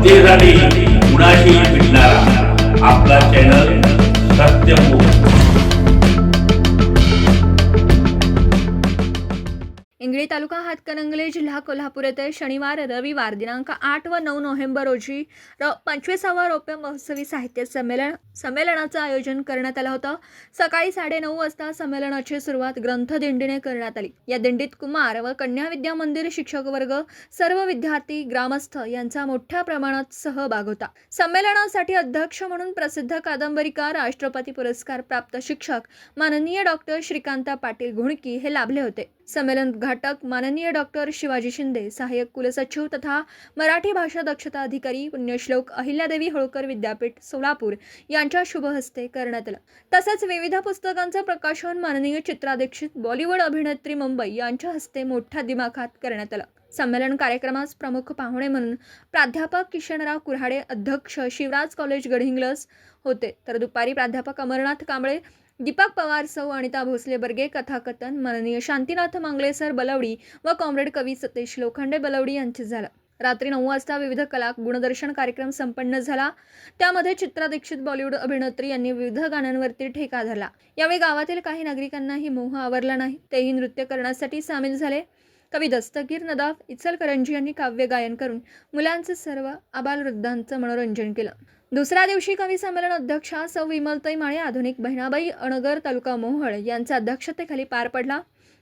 सत्तेसाठी कुणाशी भेटणारा? आपला चॅनल सत्यमुख इंगळी तालुका हातकणंगले जिल्हा कोल्हापूर येथे शनिवार रविवार दिनांक आठ व नऊ नोव्हेंबर रोजी र पंचवीसावा रौप्य महोत्सवी साहित्य संमेलन संमेलनाचं आयोजन करण्यात आलं होतं. सकाळी साडेनऊ वाजता संमेलनाची सुरुवात ग्रंथदिंडीने करण्यात आली. या दिंडीत कुमार व कन्या विद्या मंदिर शिक्षक वर्ग सर्व विद्यार्थी ग्रामस्थ यांचा मोठ्या प्रमाणात सहभाग होता. संमेलनासाठी अध्यक्ष म्हणून प्रसिद्ध कादंबरीकार राष्ट्रपती पुरस्कार प्राप्त शिक्षक माननीय डॉक्टर श्रीकांता पाटील घुणकी हे लाभले होते. संमेलन उद्घाटक माननीय डॉक्टर शिवाजी शिंदे सहाय्यक कुलसचिव तथा मराठी भाषा दक्षता अधिकारी पुण्यश्लोक अहिल्यादेवी होळकर विद्यापीठ सोलापूर यांच्या शुभहस्ते करण्यात आलं. तसेच विविध पुस्तकांचं प्रकाशन माननीय चित्रा दीक्षित बॉलिवूड अभिनेत्री मुंबई यांच्या हस्ते मोठ्या दिमाखात करण्यात आलं. संमेलन कार्यक्रमास प्रमुख पाहुणे म्हणून प्राध्यापक किशनराव कुऱ्हाडे अध्यक्ष शिवराज कॉलेज गडहिंग्लज होते. तर दुपारी प्राध्यापक अमरनाथ कांबळे दीपक पवार सौ अनिता भोसले बर्गे कथाकथन माननीय शांतीनाथ मांगले सर बलवडी व कॉम्रेड कवी सतीश लोखंडे बलवडी यांचे झालं. रात्री नऊ वाजता विविध कला गुणदर्शन कार्यक्रम संपन्न झाला. त्यामध्ये चित्रा दीक्षित बॉलिवूड अभिनेत्री यांनी विविध गाण्यांवरती ठेका धरला. यावेळी गावातील काही नागरिकांनाही मोह आवरला नाही. तेही नृत्य करण्यासाठी सामील झाले. कवी दस्तगीर नदाफ इचलकरंजी यांनी काव्य गायन करून मुलांचे सर्व आबालवृद्धांचं मनोरंजन केलं. दुसऱ्या दिवशी कवी संमेलन अध्यक्षा सौ विमलताई माळे आधुनिक बहिणाबाई अणगर तालुका मोहळ यांच्या अध्यक्षतेखाली पार पडला.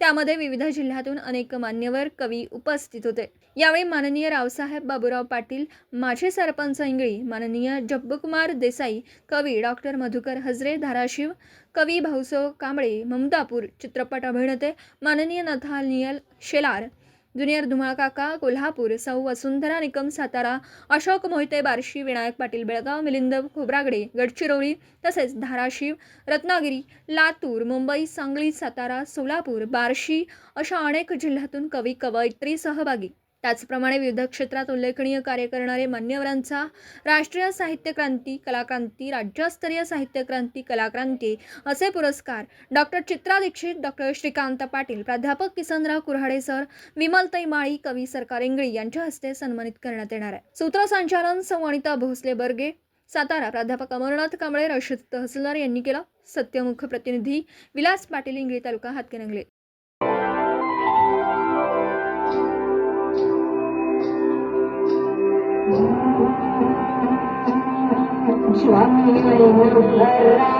त्यामध्ये विविध जिल्ह्यातून अनेक मान्यवर कवी उपस्थित होते. यावेळी माननीय रावसाहेब बाबूराव पाटील माजी सरपंच इंगळी माननीय जब्बकुमार देसाई कवी डॉक्टर मधुकर हजरे धाराशिव कवी भाऊसो कांबळे ममदापूर चित्रपट अभिनेते माननीय नथानियल शेलार ज्युनियर धुमाळ काका कोल्हापूर सौ वसुंधरा निकम सातारा अशोक मोहिते बार्शी विनायक पाटील बेळगाव मिलिंद खोब्रागडे गडचिरोली तसेच धाराशिव रत्नागिरी लातूर मुंबई सांगली सातारा सोलापूर बार्शी अशा अनेक जिल्ह्यातून कवी कवयित्री सहभागी त्याचप्रमाणे विविध क्षेत्रात उल्लेखनीय कार्य करणारे मान्यवरांचा राष्ट्रीय साहित्य क्रांती कलाक्रांती राज्यस्तरीय साहित्य क्रांती कलाक्रांती असे पुरस्कार डॉक्टर चित्रा दीक्षित डॉक्टर श्रीकांत पाटील प्राध्यापक किसनराव कुऱ्हाडे सर विमलताई माळी कवी सरकार इंगळी यांच्या हस्ते सन्मानित करण्यात येणार आहे. सूत्रसंचालन संवणिता भोसले बर्गे सातारा प्राध्यापक अमरनाथ कांबळे रशीद तहसीलदार यांनी केलं. सत्यमुख प्रतिनिधी विलास पाटील इंगळी तालुका Hatkanangale. I Swami Guru Parra.